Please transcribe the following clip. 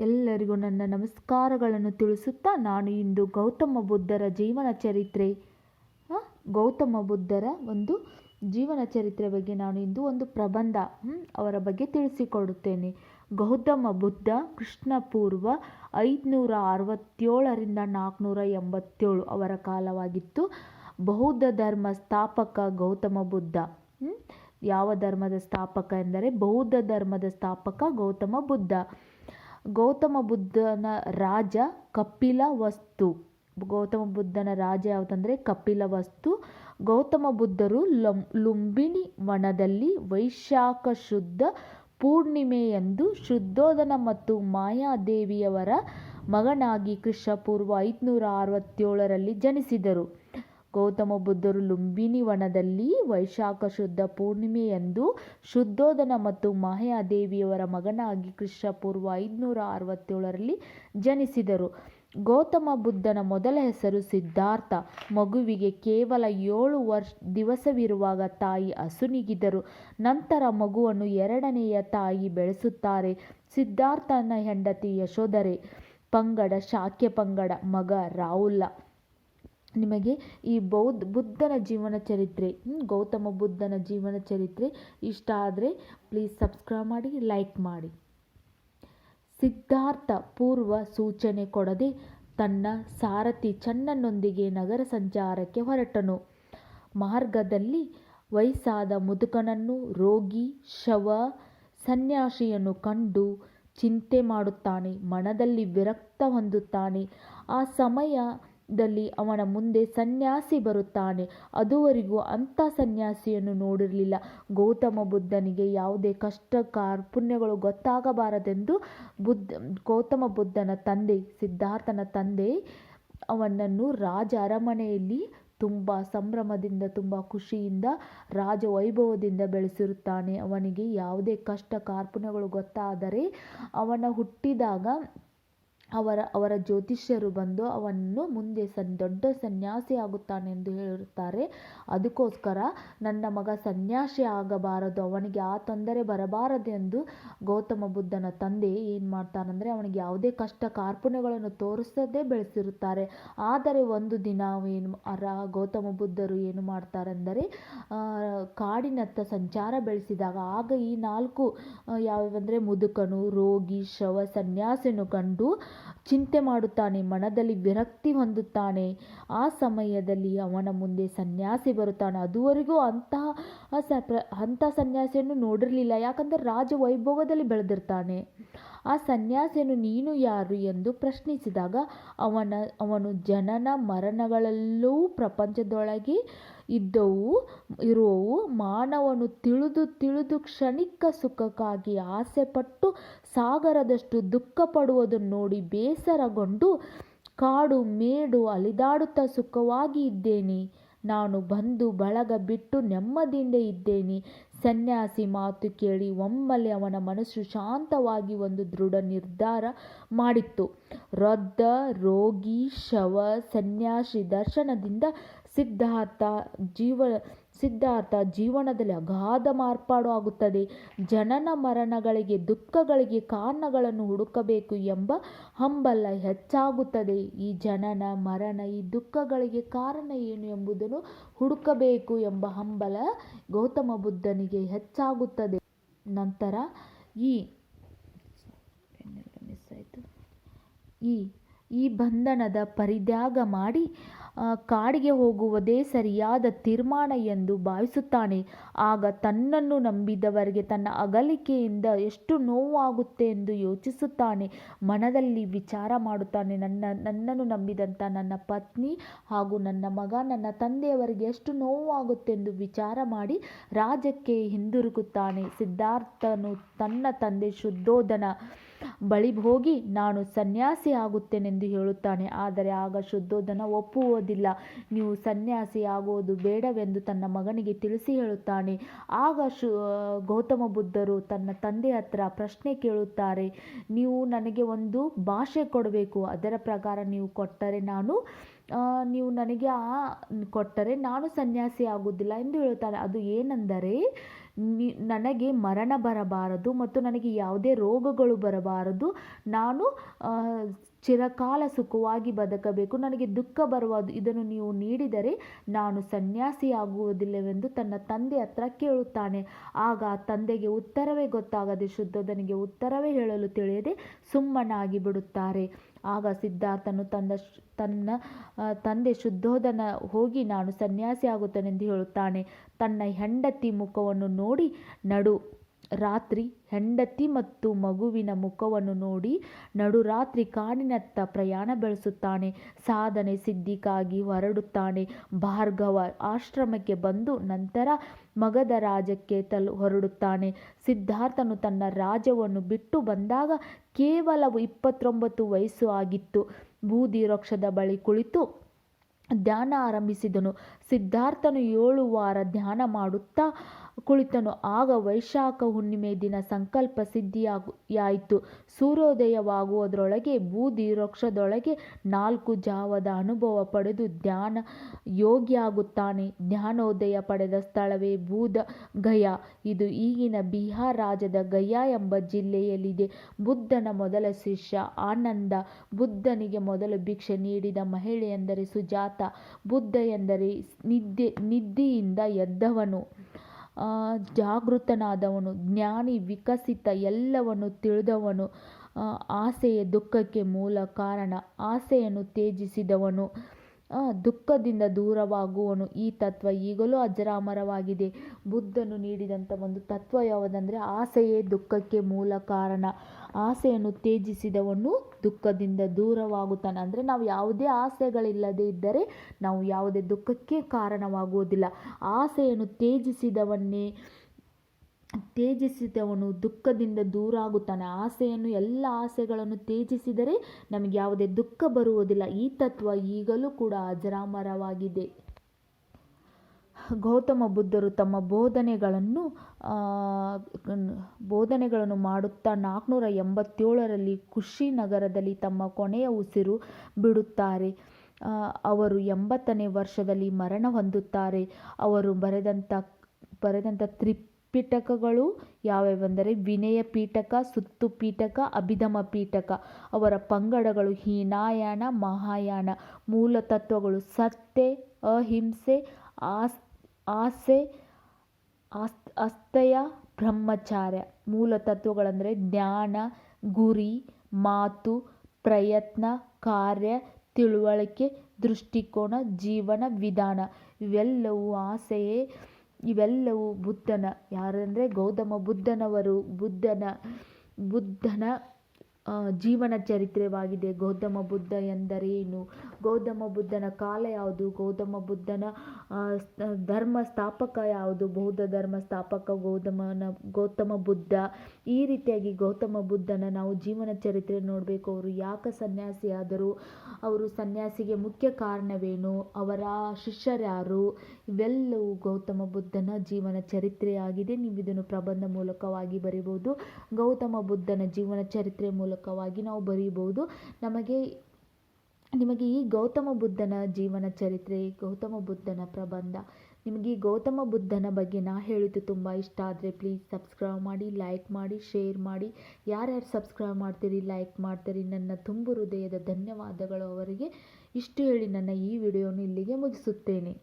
ಎಲ್ಲರಿಗೂ ನನ್ನ ನಮಸ್ಕಾರಗಳನ್ನು ತಿಳಿಸುತ್ತಾ ನಾನು ಇಂದು ಗೌತಮ ಬುದ್ಧರ ಜೀವನ ಚರಿತ್ರೆ ಗೌತಮ ಬುದ್ಧರ ಒಂದು ಜೀವನ ಚರಿತ್ರೆ ಬಗ್ಗೆ ನಾನು ಇಂದು ಒಂದು ಪ್ರಬಂಧ ಅವರ ಬಗ್ಗೆ ತಿಳಿಸಿಕೊಡುತ್ತೇನೆ. ಗೌತಮ ಬುದ್ಧ ಕೃಷ್ಣ ಪೂರ್ವ ಐದುನೂರ ಅರವತ್ತೇಳರಿಂದ ನಾಲ್ಕುನೂರ ಎಂಬತ್ತೇಳು ಅವರ ಕಾಲವಾಗಿತ್ತು. ಬೌದ್ಧ ಧರ್ಮ ಸ್ಥಾಪಕ ಗೌತಮ ಬುದ್ಧ ಯಾವ ಧರ್ಮದ ಸ್ಥಾಪಕ ಎಂದರೆ ಬೌದ್ಧ ಧರ್ಮದ ಸ್ಥಾಪಕ ಗೌತಮ ಬುದ್ಧ. ಗೌತಮ ಬುದ್ಧನ ರಾಜ ಕಪಿಲ ವಸ್ತು. ಗೌತಮ ಬುದ್ಧನ ರಾಜ ಯಾವುದಂದರೆ ಕಪಿಲ ವಸ್ತು. ಗೌತಮ ಬುದ್ಧರು ಲಂ ಲುಂಬಿನಿ ವನದಲ್ಲಿ ವೈಶಾಖ ಶುದ್ಧ ಪೂರ್ಣಿಮೆಯಂದು ಶುದ್ಧೋಧನ ಮತ್ತು ಮಾಯಾದೇವಿಯವರ ಮಗನಾಗಿ ಕ್ರಿಸ್ತಪೂರ್ವ ಐದುನೂರ ಅರವತ್ತೇಳರಲ್ಲಿ ಜನಿಸಿದರು. ಗೌತಮ ಬುದ್ಧರು ಲುಂಬಿನಿ ವನದಲ್ಲಿ ವೈಶಾಖ ಶುದ್ಧ ಪೂರ್ಣಿಮೆಯಂದು ಶುದ್ಧೋದನ ಮತ್ತು ಮಹಾದೇವಿಯವರ ಮಗನಾಗಿ ಕ್ರಿಸ್ತಪೂರ್ವ ಐದುನೂರ ಅರವತ್ತೇಳರಲ್ಲಿ ಜನಿಸಿದರು. ಗೌತಮ ಬುದ್ಧನ ಮೊದಲ ಹೆಸರು ಸಿದ್ಧಾರ್ಥ. ಮಗುವಿಗೆ ಕೇವಲ ಏಳು ವರ್ಷ ದಿವಸವಿರುವಾಗ ತಾಯಿ ಅಸುನಿಗಿದರು ನಂತರ ಮಗುವನ್ನು ಎರಡನೆಯ ತಾಯಿ ಬೆಳೆಸುತ್ತಾರೆ. ಸಿದ್ಧಾರ್ಥನ ಹೆಂಡತಿ ಯಶೋಧರೆ. ಪಂಗಡ ಶಾಕ್ಯ ಪಂಗಡ, ಮಗ ರಾಹುಲ. ನಿಮಗೆ ಈ ಬೌದ್ಧ, ಬುದ್ಧನ ಜೀವನ ಚರಿತ್ರೆ ಗೌತಮ ಬುದ್ಧನ ಜೀವನ ಚರಿತ್ರೆ ಇಷ್ಟ ಆದರೆ ಪ್ಲೀಸ್ ಸಬ್ಸ್ಕ್ರೈಬ್ ಮಾಡಿ ಲೈಕ್ ಮಾಡಿ. ಸಿದ್ಧಾರ್ಥ ಪೂರ್ವ ಸೂಚನೆ ಕೊಡದೆ ತನ್ನ ಸಾರಥಿ ಚನ್ನನೊಂದಿಗೆ ನಗರ ಸಂಚಾರಕ್ಕೆ ಹೊರಟನು. ಮಾರ್ಗದಲ್ಲಿ ವಯಸ್ಸಾದ ಮುದುಕನನ್ನು ರೋಗಿ, ಶವ, ಸನ್ಯಾಸಿಯನ್ನು ಕಂಡು ಚಿಂತೆ ಮಾಡುತ್ತಾನೆ, ಮನದಲ್ಲಿ ವಿರಕ್ತ ಹೊಂದುತ್ತಾನೆ. ಆ ಸಮಯದಲ್ಲಿ ಅವನ ಮುಂದೆ ಸನ್ಯಾಸಿ ಬರುತ್ತಾನೆ. ಅದುವರೆಗೂ ಅಂಥ ಸನ್ಯಾಸಿಯನ್ನು ನೋಡಿರಲಿಲ್ಲ. ಗೌತಮ ಬುದ್ಧನಿಗೆ ಯಾವುದೇ ಕಷ್ಟ ಕಾರ್ಪುಣ್ಯಗಳು ಗೊತ್ತಾಗಬಾರದೆಂದು ಬುದ್ಧ, ಗೌತಮ ಬುದ್ಧನ ತಂದೆ, ಸಿದ್ಧಾರ್ಥನ ತಂದೆ ಅವನನ್ನು ರಾಜ ಅರಮನೆಯಲ್ಲಿ ತುಂಬ ಸಂಭ್ರಮದಿಂದ, ತುಂಬ ಖುಷಿಯಿಂದ, ರಾಜ ವೈಭವದಿಂದ ಬೆಳೆಸಿರುತ್ತಾನೆ. ಅವನಿಗೆ ಯಾವುದೇ ಕಷ್ಟ ಕಾರ್ಪುಣ್ಯಗಳು ಗೊತ್ತಾದರೆ ಅವನ ಹುಟ್ಟಿದಾಗ ಅವರ ಅವರ ಜ್ಯೋತಿಷ್ಯರು ಬಂದು ಅವನನ್ನು ಮುಂದೆ ಸನ್, ದೊಡ್ಡ ಸನ್ಯಾಸಿ ಆಗುತ್ತಾನೆ ಎಂದು ಹೇಳುತ್ತಾರೆ. ಅದಕ್ಕೋಸ್ಕರ ನನ್ನ ಮಗ ಸನ್ಯಾಸಿ ಆಗಬಾರದು. ಅವನಿಗೆ ಆ ತೊಂದರೆ ಬರಬಾರದೆಂದು ಗೌತಮ ಬುದ್ಧನ ತಂದೆ ಏನು ಮಾಡ್ತಾನಂದರೆ ಅವನಿಗೆ ಯಾವುದೇ ಕಷ್ಟ ಕಾರ್ಪಣ್ಯಗಳನ್ನು ತೋರಿಸದೇ ಬೆಳೆಸಿರುತ್ತಾರೆ. ಆದರೆ ಒಂದು ದಿನ ಏನು ಅರ, ಗೌತಮ ಬುದ್ಧರು ಏನು ಮಾಡ್ತಾರೆಂದರೆ ಕಾಡಿನತ್ತ ಸಂಚಾರ ಬೆಳೆಸಿದಾಗ ಆಗ ಈ ನಾಲ್ಕು ಯಾವ್ಯಾವಂದರೆ ಮುದುಕನು, ರೋಗಿ, ಶವ, ಸನ್ಯಾಸಿಯನ್ನು ಕಂಡು ಚಿಂತೆ ಮಾಡುತ್ತಾನೆ, ಮನದಲ್ಲಿ ವಿರಕ್ತಿ ಹೊಂದುತ್ತಾನೆ. ಆ ಸಮಯದಲ್ಲಿ ಅವನ ಮುಂದೆ ಸನ್ಯಾಸಿ ಬರುತ್ತಾನೆ. ಅದುವರೆಗೂ ಅಂತಹ ಸ ಪ್ರ ಅಂಥ ಸನ್ಯಾಸಿಯನ್ನು ನೋಡಿರಲಿಲ್ಲ. ಯಾಕಂದರೆ ರಾಜ ವೈಭವದಲ್ಲಿ ಬೆಳೆದಿರ್ತಾನೆ. ಆ ಸನ್ಯಾಸಿಯನ್ನು ನೀನು ಯಾರು ಎಂದು ಪ್ರಶ್ನಿಸಿದಾಗ ಅವನ, ಅವನು ಜನನ ಮರಣಗಳಲ್ಲೂ ಪ್ರಪಂಚದೊಳಗೆ ಇದ್ದವು, ಇರುವವು. ಮಾನವನು ತಿಳಿದು ತಿಳಿದು ಕ್ಷಣಿಕ ಸುಖಕ್ಕಾಗಿ ಆಸೆಪಟ್ಟು ಸಾಗರದಷ್ಟು ದುಃಖ ಪಡುವುದನ್ನು ನೋಡಿ ಬೇಸರಗೊಂಡು ಕಾಡು ಮೇಡು ಅಲಿದಾಡುತ್ತಾ ಸುಖವಾಗಿ ಇದ್ದೇನೆ. ನಾನು ಬಂದು ಬಳಗ ಬಿಟ್ಟು ನೆಮ್ಮದಿಯಿಂದ ಇದ್ದೇನೆ. ಸನ್ಯಾಸಿ ಮಾತು ಕೇಳಿ ಒಮ್ಮೆಲೆ ಅವನ ಮನಸ್ಸು ಶಾಂತವಾಗಿ ಒಂದು ದೃಢ ನಿರ್ಧಾರ ಮಾಡಿತ್ತು. ರದ್ದ ರೋಗಿ ಶವ ಸನ್ಯಾಸಿ ದರ್ಶನದಿಂದ ಸಿದ್ಧಾರ್ಥ ಜೀವ, ಸಿದ್ಧಾರ್ಥ ಜೀವನದಲ್ಲಿ ಅಗಾಧ ಮಾರ್ಪಾಡು ಆಗುತ್ತದೆ. ಜನನ ಮರಣಗಳಿಗೆ, ದುಃಖಗಳಿಗೆ ಕಾರಣಗಳನ್ನು ಹುಡುಕಬೇಕು ಎಂಬ ಹಂಬಲ ಹೆಚ್ಚಾಗುತ್ತದೆ. ಈ ಜನನ, ಮರಣ, ಈ ದುಃಖಗಳಿಗೆ ಕಾರಣ ಏನು ಎಂಬುದನ್ನು ಹುಡುಕಬೇಕು ಎಂಬ ಹಂಬಲ ಗೌತಮ ಬುದ್ಧನಿಗೆ ಹೆಚ್ಚಾಗುತ್ತದೆ. ನಂತರ ಈ ಈ ಈ ಬಂಧನದ ಪರಿತ್ಯಾಗ ಮಾಡಿ ಕಾಡಿಗೆ ಹೋಗುವುದೇ ಸರಿಯಾದ ತೀರ್ಮಾನ ಎಂದು ಭಾವಿಸುತ್ತಾನೆ. ಆಗ ತನ್ನನ್ನು ನಂಬಿದವರಿಗೆ ತನ್ನ ಅಗಲಿಕೆಯಿಂದ ಎಷ್ಟು ನೋವಾಗುತ್ತೆ ಎಂದು ಯೋಚಿಸುತ್ತಾನೆ. ಮನದಲ್ಲಿ ವಿಚಾರ ಮಾಡುತ್ತಾನೆ, ನನ್ನ, ನನ್ನನ್ನು ನಂಬಿದಂಥ ನನ್ನ ಪತ್ನಿ ಹಾಗೂ ನನ್ನ ಮಗ ನನ್ನ ತಂದೆಯವರಿಗೆ ಎಷ್ಟು ನೋವಾಗುತ್ತೆ ಎಂದು ವಿಚಾರ ಮಾಡಿ ರಾಜಕ್ಕೆ ಹಿಂದಿರುಗುತ್ತಾನೆ. ಸಿದ್ಧಾರ್ಥನು ತನ್ನ ತಂದೆ ಶುದ್ಧೋಧನ ಬಳಿ ಹೋಗಿ ನಾನು ಸನ್ಯಾಸಿ ಆಗುತ್ತೇನೆಂದು ಹೇಳುತ್ತಾನೆ. ಆದರೆ ಆಗ ಶುದ್ಧೋಧನ ಒಪ್ಪುವುದಿಲ್ಲ. ನೀವು ಸನ್ಯಾಸಿ ಆಗುವುದು ಬೇಡವೆಂದು ತನ್ನ ಮಗನಿಗೆ ತಿಳಿಸಿ ಹೇಳುತ್ತಾನೆ. ಆಗ ಶು, ಗೌತಮ ಬುದ್ಧರು ತನ್ನ ತಂದೆ ಹತ್ರ ಪ್ರಶ್ನೆ ಕೇಳುತ್ತಾರೆ. ನೀವು ನನಗೆ ಒಂದು ಭಾಷೆ ಕೊಡಬೇಕು. ಅದರ ಪ್ರಕಾರ ನೀವು ಕೊಟ್ಟರೆ ನಾನು ನೀವು ನನಗೆ ಕೊಟ್ಟರೆ ನಾನು ಸನ್ಯಾಸಿ ಆಗುವುದಿಲ್ಲ ಎಂದು ಹೇಳುತ್ತಾನೆ. ಅದು ಏನೆಂದರೆ ನನಗೆ ಮರಣ ಬರಬಾರದು ಮತ್ತು ನನಗೆ ಯಾವುದೇ ರೋಗಗಳು ಬರಬಾರದು. ನಾನು ಚಿರಕಾಲ ಸುಖವಾಗಿ ಬದುಕಬೇಕು. ನನಗೆ ದುಃಖ ಬರುವ ಇದನ್ನು ನೀವು ನೀಡಿದರೆ ನಾನು ಸನ್ಯಾಸಿಯಾಗುವುದಿಲ್ಲವೆಂದು ತನ್ನ ತಂದೆ ಹತ್ರ ಕೇಳುತ್ತಾನೆ. ಆಗ ತಂದೆಗೆ ಉತ್ತರವೇ ಗೊತ್ತಾಗದೆ, ಶುದ್ಧೋಧನಿಗೆ ಉತ್ತರವೇ ಹೇಳಲು ತಿಳಿಯದೆ ಸುಮ್ಮನಾಗಿ ಬಿಡುತ್ತಾರೆ. ಆಗ ಸಿದ್ಧಾರ್ಥನು ತನ್ನ ತನ್ನ ತಂದೆ ಶುದ್ಧೋಧನ ಹೋಗಿ ನಾನು ಸನ್ಯಾಸಿ ಆಗುತ್ತೇನೆಂದು ಹೇಳುತ್ತಾನೆ. ತನ್ನ ಹೆಂಡತಿ ಮುಖವನ್ನು ನೋಡಿ, ನಡು ರಾತ್ರಿ ಹೆಂಡತಿ ಮತ್ತು ಮಗುವಿನ ಮುಖವನ್ನು ನೋಡಿ ನಡುರಾತ್ರಿ ಕಾಡಿನತ್ತ ಪ್ರಯಾಣ ಬೆಳೆಸುತ್ತಾನೆ. ಸಾಧನೆ ಸಿದ್ಧಿಗಾಗಿ ಹೊರಡುತ್ತಾನೆ. ಭಾರ್ಗವ ಆಶ್ರಮಕ್ಕೆ ಬಂದು ನಂತರ ಮಗದ ರಾಜಕ್ಕೆ ತಲು ಹೊರಡುತ್ತಾನೆ. ಸಿದ್ಧಾರ್ಥನು ತನ್ನ ರಾಜವನ್ನು ಬಿಟ್ಟು ಬಂದಾಗ ಕೇವಲ ಇಪ್ಪತ್ತೊಂಬತ್ತು ವಯಸ್ಸು ಆಗಿತ್ತು. ಬೂದಿ ವೃಕ್ಷದ ಬಳಿ ಕುಳಿತು ಧ್ಯಾನ ಆರಂಭಿಸಿದನು. ಸಿದ್ಧಾರ್ಥನು ಏಳು ವಾರ ಧ್ಯಾನ ಮಾಡುತ್ತಾ ಕುಳಿತನು. ಆಗ ವೈಶಾಖ ಹುಣ್ಣಿಮೆ ದಿನ ಸಂಕಲ್ಪ ಸಿದ್ಧಿಯಾಗು ಯಾಯಿತು ಸೂರ್ಯೋದಯವಾಗುವುದರೊಳಗೆ, ಬೂದಿ ವೃಕ್ಷದೊಳಗೆ ನಾಲ್ಕು ಜಾವದ ಅನುಭವ ಪಡೆದು ಧ್ಯಾನ ಯೋಗಿಯಾಗುತ್ತಾನೆ. ಜ್ಞಾನೋದಯ ಪಡೆದ ಸ್ಥಳವೇ ಬೂದ ಗಯಾ. ಇದು ಈಗಿನ ಬಿಹಾರ್ ರಾಜ್ಯದ ಗಯಾ ಎಂಬ ಜಿಲ್ಲೆಯಲ್ಲಿದೆ. ಬುದ್ಧನ ಮೊದಲ ಶಿಷ್ಯ ಆನಂದ. ಬುದ್ಧನಿಗೆ ಮೊದಲು ಭಿಕ್ಷೆ ನೀಡಿದ ಮಹಿಳೆ ಎಂದರೆ ಸುಜಾತ. ಬುದ್ಧ ಎಂದರೆ ನಿದ್ದೆ, ನಿದ್ದೆಯಿಂದ ಎದ್ದವನು. ಜಾಗೃತನಾದವನು ಜ್ಞಾನಿ ವಿಕಸಿತ ಎಲ್ಲವನ್ನು ತಿಳಿದವನು. ಆಸೆಯ ದುಃಖಕ್ಕೆ ಮೂಲ ಕಾರಣ ಆಸೆಯನ್ನು ತ್ಯಜಿಸಿದವನು. ದುಃಖದಿಂದ ದೂರವಾಗುವನು. ಈ ತತ್ವ ಈಗಲೂ ಅಜರಾಮರವಾಗಿದೆ. ಬುದ್ಧನು ನೀಡಿದಂಥ ಒಂದು ತತ್ವ ಯಾವುದಂದರೆ, ಆಸೆಯೇ ದುಃಖಕ್ಕೆ ಮೂಲ ಕಾರಣ. ಆಸೆಯನ್ನು ತ್ಯಜಿಸಿದವನು ದುಃಖದಿಂದ ದೂರವಾಗುತ್ತಾನೆ. ಅಂದರೆ ನಾವು ಯಾವುದೇ ಆಸೆಗಳಿಲ್ಲದೇ ಇದ್ದರೆ ನಾವು ಯಾವುದೇ ದುಃಖಕ್ಕೆ ಕಾರಣವಾಗುವುದಿಲ್ಲ. ಆಸೆಯನ್ನು ತ್ಯಜಿಸಿದವನ್ನೇ ತ್ಯಜಿಸಿದವನು ದುಃಖದಿಂದ ದೂರ ಆಗುತ್ತಾನೆ ಆಸೆಯನ್ನು, ಎಲ್ಲ ಆಸೆಗಳನ್ನು ತ್ಯಜಿಸಿದರೆ ನಮಗೆ ಯಾವುದೇ ದುಃಖ ಬರುವುದಿಲ್ಲ. ಈ ತತ್ವ ಈಗಲೂ ಕೂಡ ಅಜರಾಮರವಾಗಿದೆ. ಗೌತಮ ಬುದ್ಧರು ತಮ್ಮ ಬೋಧನೆಗಳನ್ನು ಬೋಧನೆಗಳನ್ನು ಮಾಡುತ್ತಾ ನಾಲ್ಕುನೂರ ಎಂಬತ್ತೇಳರಲ್ಲಿ ಕುಶಿನಗರದಲ್ಲಿ ತಮ್ಮ ಕೊನೆಯ ಉಸಿರು ಬಿಡುತ್ತಾರೆ. ಅವರು ಎಂಬತ್ತನೇ ವರ್ಷದಲ್ಲಿ ಮರಣ ಹೊಂದುತ್ತಾರೆ. ಅವರು ಬರೆದಂಥ ಬರೆದಂಥ ತ್ರಿಪಿಟಕಗಳು ಯಾವ್ಯಾವೆಂದರೆ ವಿನಯ ಪೀಠಕ, ಸುತ್ತು ಪೀಠಕ, ಅಭಿಧಮ ಪೀಠಕ. ಅವರ ಪಂಗಡಗಳು ಹೀನಾಯಾನ, ಮಹಾಯಾನ. ಮೂಲ ತತ್ವಗಳು ಸತ್ಯ, ಅಹಿಂಸೆ, ಆಸ್, ಆಸೆ ಆಸ್ ಅಸ್ತಯ ಬ್ರಹ್ಮಚಾರ್ಯ. ಮೂಲ ತತ್ವಗಳೆಂದರೆ ಜ್ಞಾನ, ಗುರಿ, ಮಾತು, ಪ್ರಯತ್ನ, ಕಾರ್ಯ, ತಿಳುವಳಿಕೆ, ದೃಷ್ಟಿಕೋನ, ಜೀವನ, ವಿಧಾನ. ಇವೆಲ್ಲವೂ ಆಸೆಯೇ ಇವೆಲ್ಲವೂ ಬುದ್ಧನ. ಯಾರಂದರೆ ಗೌತಮ ಬುದ್ಧನವರು ಬುದ್ಧನ ಬುದ್ಧನ ಜೀವನ ಚರಿತ್ರೆವಾಗಿದೆ. ಗೌತಮ ಬುದ್ಧ ಎಂದರೇನು ಗೌತಮ ಬುದ್ಧನ ಕಾಲ ಯಾವುದು? ಗೌತಮ ಬುದ್ಧನ ಧರ್ಮ ಸ್ಥಾಪಕ ಯಾವುದು? ಬೌದ್ಧ ಧರ್ಮ ಸ್ಥಾಪಕ ಗೌತಮನ, ಗೌತಮ ಬುದ್ಧ. ಈ ರೀತಿಯಾಗಿ ಗೌತಮ ಬುದ್ಧನ ನಾವು ಜೀವನ ಚರಿತ್ರೆ ನೋಡಬೇಕು. ಅವರು ಯಾಕೆ ಸನ್ಯಾಸಿ ಆದರು? ಅವರು ಸನ್ಯಾಸಿಗೆ ಮುಖ್ಯ ಕಾರಣವೇನು? ಅವರ ಶಿಷ್ಯರ್ಯಾರು? ಇವೆಲ್ಲವೂ ಗೌತಮ ಬುದ್ಧನ ಜೀವನ ಚರಿತ್ರೆಯಾಗಿದೆ. ನೀವು ಇದನ್ನು ಪ್ರಬಂಧ ಮೂಲಕವಾಗಿ ಬರೀಬಹುದು. ಗೌತಮ ಬುದ್ಧನ ಜೀವನ ಚರಿತ್ರೆ ಮೂಲಕವಾಗಿ ನಾವು ಬರೀಬಹುದು. ನಮಗೆ, ನಿಮಗೆ ಈ ಗೌತಮ ಬುದ್ಧನ ಜೀವನ ಚರಿತ್ರೆ, ಗೌತಮ ಬುದ್ಧನ ಪ್ರಬಂಧ, ನಿಮಗೆ ಈ ಗೌತಮ ಬುದ್ಧನ ಬಗ್ಗೆ ನಾ ಹೇಳಿದ್ದು ತುಂಬ ಇಷ್ಟ ಆದರೆ ಪ್ಲೀಸ್ ಸಬ್ಸ್ಕ್ರೈಬ್ ಮಾಡಿ ಲೈಕ್ ಮಾಡಿ ಶೇರ್ ಮಾಡಿ. ಯಾರ್ಯಾರು ಸಬ್ಸ್ಕ್ರೈಬ್ ಮಾಡ್ತೀರಿ ಲೈಕ್ ಮಾಡ್ತೀರಿ, ನನ್ನ ತುಂಬು ಹೃದಯದ ಧನ್ಯವಾದಗಳು ಅವರಿಗೆ. ಇಷ್ಟು ಹೇಳಿ ನನ್ನ ಈ ವಿಡಿಯೋನ ಇಲ್ಲಿಗೆ ಮುಗಿಸುತ್ತೇನೆ.